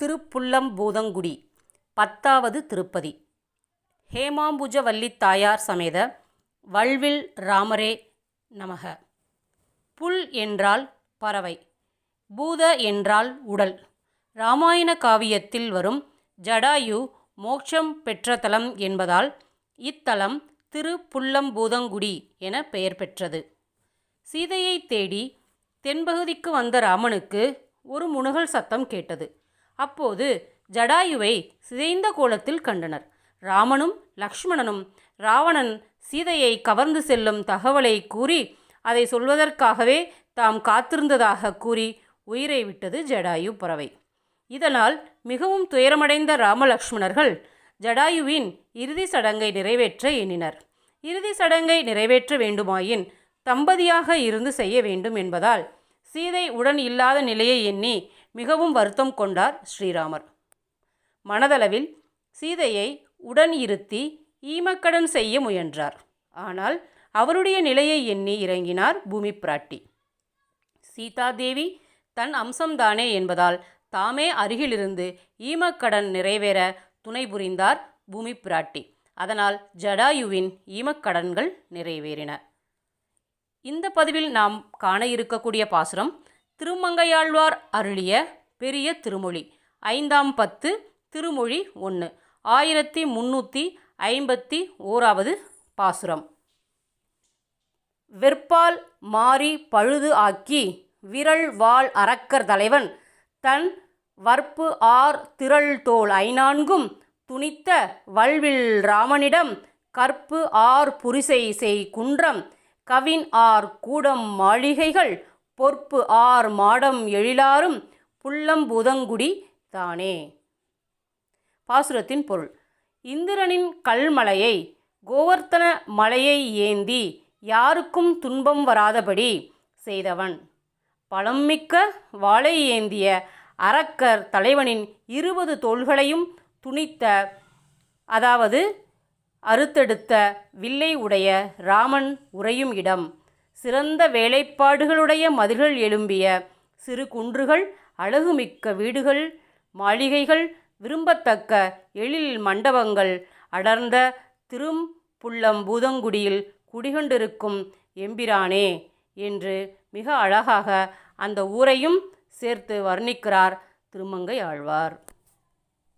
திருப்புள்ளம்பூதங்குடி பத்தாவது திருப்பதி. ஹேமாம்புஜவல்லி தாயார் சமேத வல்வில் ராமரே நமக. புல் என்றால் பறவை பூத என்றால் உடல். இராமாயண காவியத்தில் வரும் ஜடாயு மோட்சம் பெற்ற தலம் என்பதால் இத்தலம் திருப்புள்ளம்பூதங்குடி என பெயர் பெற்றது. சீதையை தேடி தென்பகுதிக்கு வந்த ராமனுக்கு ஒரு முனுகல் சத்தம் கேட்டது. அப்போது ஜடாயுவை சிதைந்த கோலத்தில் கண்டனர். ராமனும் லக்ஷ்மணனும் ராவணன் சீதையை கவர்ந்து செல்லும் தகவலை கூறி அதை சொல்வதற்காகவே தாம் காத்திருந்ததாக கூறி உயிரை விட்டது ஜடாயு பறவை. இதனால் மிகவும் துயரமடைந்த ராமலக்ஷ்மணர்கள் ஜடாயுவின் இறுதி சடங்கை நிறைவேற்ற எண்ணினர். இறுதி சடங்கை நிறைவேற்ற வேண்டுமாயின் தம்பதியாக இருந்து செய்ய வேண்டும் என்பதால் சீதை உடன் இல்லாத நிலையை எண்ணி மிகவும் வருத்தம் கொண்டார் ஸ்ரீராமர். மனதளவில் சீதையை உடன் இருத்தி ஈமக்கடன் செய்ய முயன்றார். ஆனால் அவருடைய நிலையை எண்ணி இறங்கினார் பூமி பிராட்டி. சீதாதேவி தன் அம்சம்தானே என்பதால் தாமே அருகிலிருந்து ஈமக்கடன் நிறைவேற துணை புரிந்தார் பூமி பிராட்டி. அதனால் ஜடாயுவின் ஈமக்கடன்கள் நிறைவேறின. இந்த பதிவில் நாம் காண இருக்கக்கூடிய பாசுரம் திருமங்கையாழ்வார் அருளிய பெரிய திருமொழி. ஐந்தாம் பத்து திருமொழி ஒன்று ஆயிரத்தி முன்னூற்றி ஐம்பத்தி ஓராவது பாசுரம். வெற்பால் மாறி பழுது ஆக்கி விரல் வாள் அரக்கர் தலைவன் தன் வற்பு ஆர் திரள் தோல் ஐநான்கும் துணித்த வல்வில் ராமனிடம் கற்பு ஆர் புரிசை செய் குன்றம் கவின் ஆர் கூடம் மாளிகைகள் பொற்பு ஆர் மாடம் எழிலாரும் புள்ளம்புதங்குடி தானே. பாசுரத்தின் பொருள். இந்திரனின் கல்மலையை கோவர்த்தன மலையை ஏந்தி யாருக்கும் துன்பம் வராதபடி செய்தவன். பழம்மிக்க வாளை ஏந்திய அரக்கர் தலைவனின் இருபது தோள்களையும் துணித்த அதாவது அறுத்தெடுத்த வில்லை உடைய ராமன் உறையும் இடம். சிறந்த வேலைப்பாடுகளுடைய மதில்கள் எழும்பிய சிறு குன்றுகள் அழகுமிக்க வீடுகள் மாளிகைகள் விரும்பத்தக்க எழில் மண்டபங்கள் அடர்ந்த திரும் புள்ளம் பூதங்குடியில் குடிகொண்டிருக்கும் எம்பிரானே என்று மிக அழகாக அந்த ஊரையும் சேர்த்து வர்ணிக்கிறார் திருமங்கை ஆழ்வார்.